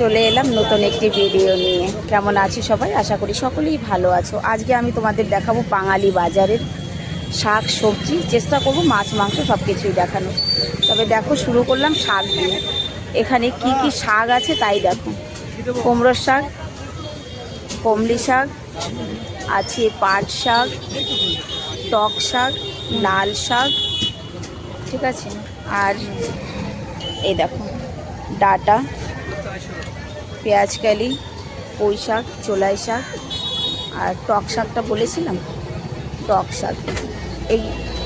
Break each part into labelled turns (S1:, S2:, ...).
S1: চলে এলাম নতুন একটি ভিডিও নিয়ে। কেমন আছো সবাই? আশা করি সকলেই ভালো আছো। আজকে আমি তোমাদের দেখাবো বাঙালি বাজারের শাক, সবজি। চেষ্টা করব মাছ, মাংস সব কিছুই দেখানো তবে দেখো, শুরু করলাম শাক দিয়ে। এখানে কি কি শাক আছে তাই দেখো। কুমড়োর শাক, কমলি শাক, আছে পাট শাক, টক শাক, লাল শাক, ঠিক আছে? আর এই দেখো, ডাটা। পেঁয়াজকালি পুঁই শাক, চোলাই শাক আর টক শাকটা বলেছিলাম? টক শাক। এই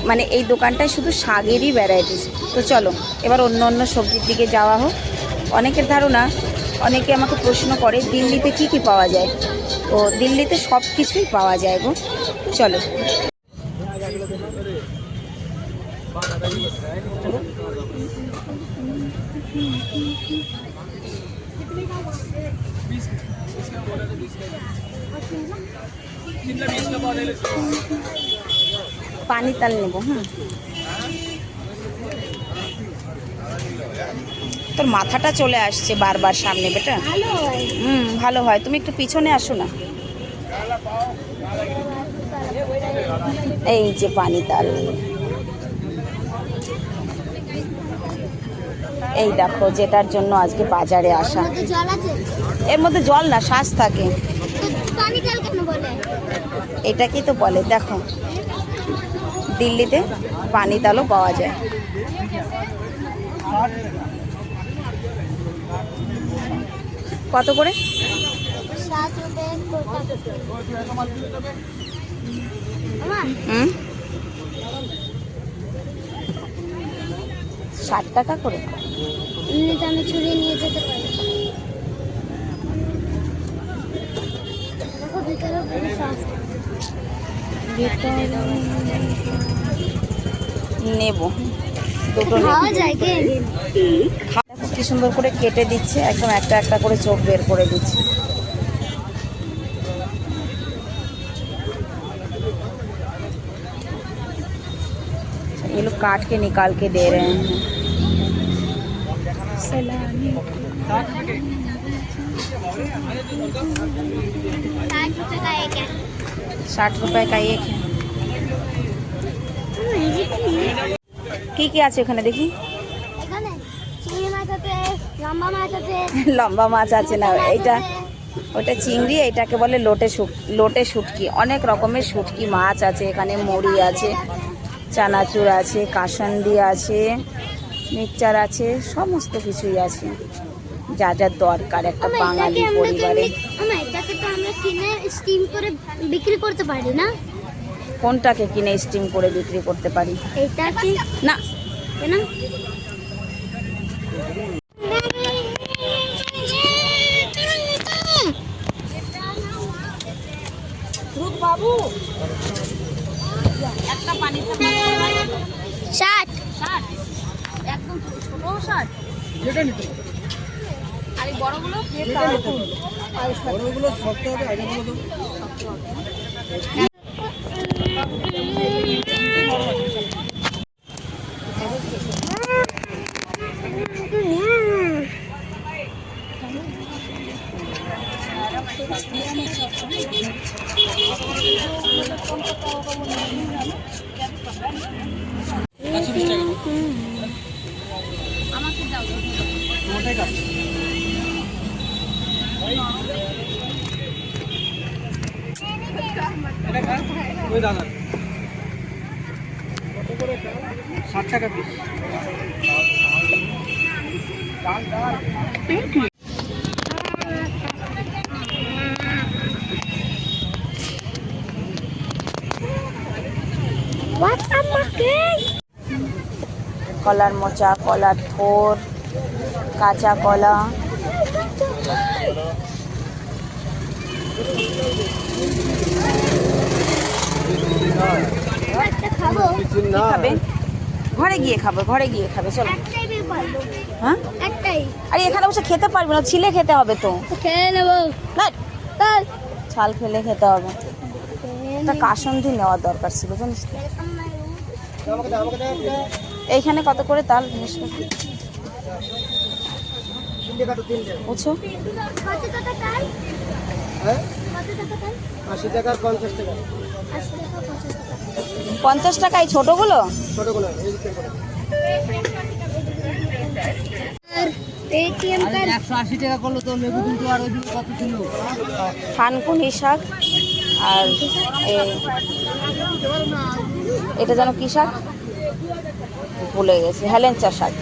S1: মানে এই দোকানটায় শুধু শাকেরই ভ্যারাইটিস তো চলো, এবার অন্য অন্য সবজির দিকে যাওয়া হোক। অনেকের ধারণা, অনেকে আমাকে প্রশ্ন করে, দিল্লিতে কি কি পাওয়া যায়? তো দিল্লিতে সব কিছুই পাওয়া যায় গো। চলো। পানি তাল নেব হুম তোর মাথাটা চলে আসছে বারবার সামনে, বেটা। হুম, ভালো হয়। তুমি একটু পিছনে আসো না। এই যে পানি তাল। এই দেখো যেটার জন্য আজকে বাজারে আসা। এর মধ্যে জল না শ্বাস থাকে।
S2: বলে?
S1: এটাকেই তো বলে? দেখো দিল্লিতে পানি তালও পাওয়া যায়। কত করে? হুম? ষাট টাকা করে
S2: এমনিতে আমি ছুরিয়ে নিয়ে যেতে পারি দেখো ভিতরে পুরো সস
S1: নেব দুটো নেব
S2: খাওয়া যায় কে
S1: দেখো কি সুন্দর করে কেটে দিচ্ছে একদম একটা একটা করে চোখ বের করে দিচ্ছে ये लोग काट के निकाल के दे रहे हैं
S2: साठ रुपए का एक है
S1: ষাট रुपए का एक है কি কি আছে ওখানে দেখি
S2: এখানে চিংড়ি মাছ আছে লম্বা মাছ আছে
S1: লম্বা মাছ আছে না এইটা ওটা চিংড়ি এটাকে বলে লোটে শুট লোটে শুটকি অনেক রকমের শুটকি মাছ আছে এখানে মুড়ি আছে চানাচুর আছে কাসান্দি আছে মিক্সচার আছে সমস্ত কিছুই আছে। যা যা দরকার একটা বাঙালি
S2: এটাকে
S1: পরিবারে।
S2: এটাকে তো আমরা কিনে স্টিম করে বিক্রি করতে পারি না?
S1: কোনটাকে কিনে স্টিম করে বিক্রি করতে পারি?
S2: এটা কি
S1: না।
S2: কেন
S1: বাবু একটা পানি
S2: ষাট
S1: ষাট একদম ছোট ষাট আর এই বড়গুলো
S3: বড়গুলো শক্ত হবে আগেগুলো তো খা ষাট টাকা পিস
S1: কলার মোচা কলার থোর। কাঁচা কলা ঘরে গিয়ে খাবে ঘরে গিয়ে খাবে চলো।
S2: একটাই
S1: হ্যাঁ? আরে এখানে বসে খেতে পারবে না ছিলে খেতে হবে তো।
S2: খেয়ে নেব।
S1: না ছাল ফেলে খেতে হবে। একটা কাসন্দি নেওয়ার দরকার ছিল জানিস তো। এইখানে কত করে তাল?
S3: তিনটে
S1: বুঝছ
S2: কত টাকা তাই?
S3: হ্যাঁ?
S2: কত টাকা তাই?
S3: আশি টাকা। পঞ্চাশ টাকা।
S2: পঞ্চাশ
S1: টাকায় ছোটোগুলো?
S3: ছোটোগুলো
S1: থানকুনি শাক আর এটা যেন কী শাক? ভুলে গেছি হেলেঞ্চা শাক।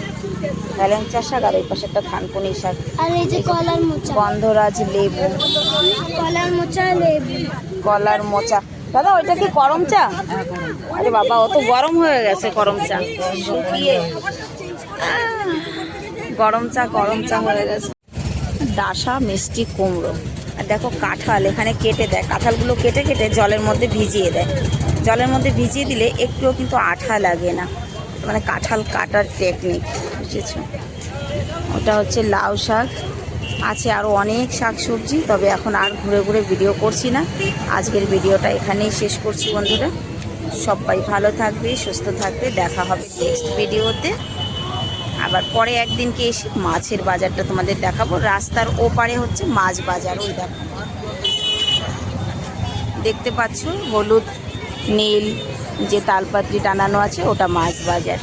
S1: হেলেঞ্চা শাক আর ওই পাশে একটা থানকুনি শাক।
S2: আর এই যে কলার মোচা।
S1: গন্ধরাজ লেবু।
S2: কলার মোচা লেবু।
S1: কলার মোচা। দাদা ওইটা কি গরম চা? আরে বাবা অত গরম হয়ে গেছে গরম চা। শুকিয়ে। গরম চা গরম চা হয়ে গেছে। ডাসা মিষ্টি কুমড়ো। আর দেখো কাঁঠাল এখানে কেটে দেয়। কাঁঠালগুলো কেটে কেটে জলের মধ্যে ভিজিয়ে দেয়। জলের মধ্যে ভিজিয়ে দিলে একটুও কিন্তু আঠা লাগে না। মানে কাঁঠাল কাটার টেকনিক বুঝেছ ওটা হচ্ছে লাউ শাক। আছে আরও অনেক শাক সবজি তবে এখন আর ঘুরে ঘুরে ভিডিও করছি না। আজকের ভিডিওটা এখানেই শেষ করছি বন্ধুরা। সবাই ভালো থাকবে, সুস্থ থাকবে। দেখা হবে নেক্সট ভিডিওতে। আবার পরে একদিনকে এসে মাছের বাজারটা তোমাদের দেখাবো। রাস্তার ওপারে হচ্ছে মাছ বাজার, ওই দেখো। দেখতে পাচ্ছ হলুদ, নীল, যে তালপাত্রি টানানো আছে, ওটা মাছ বাজার।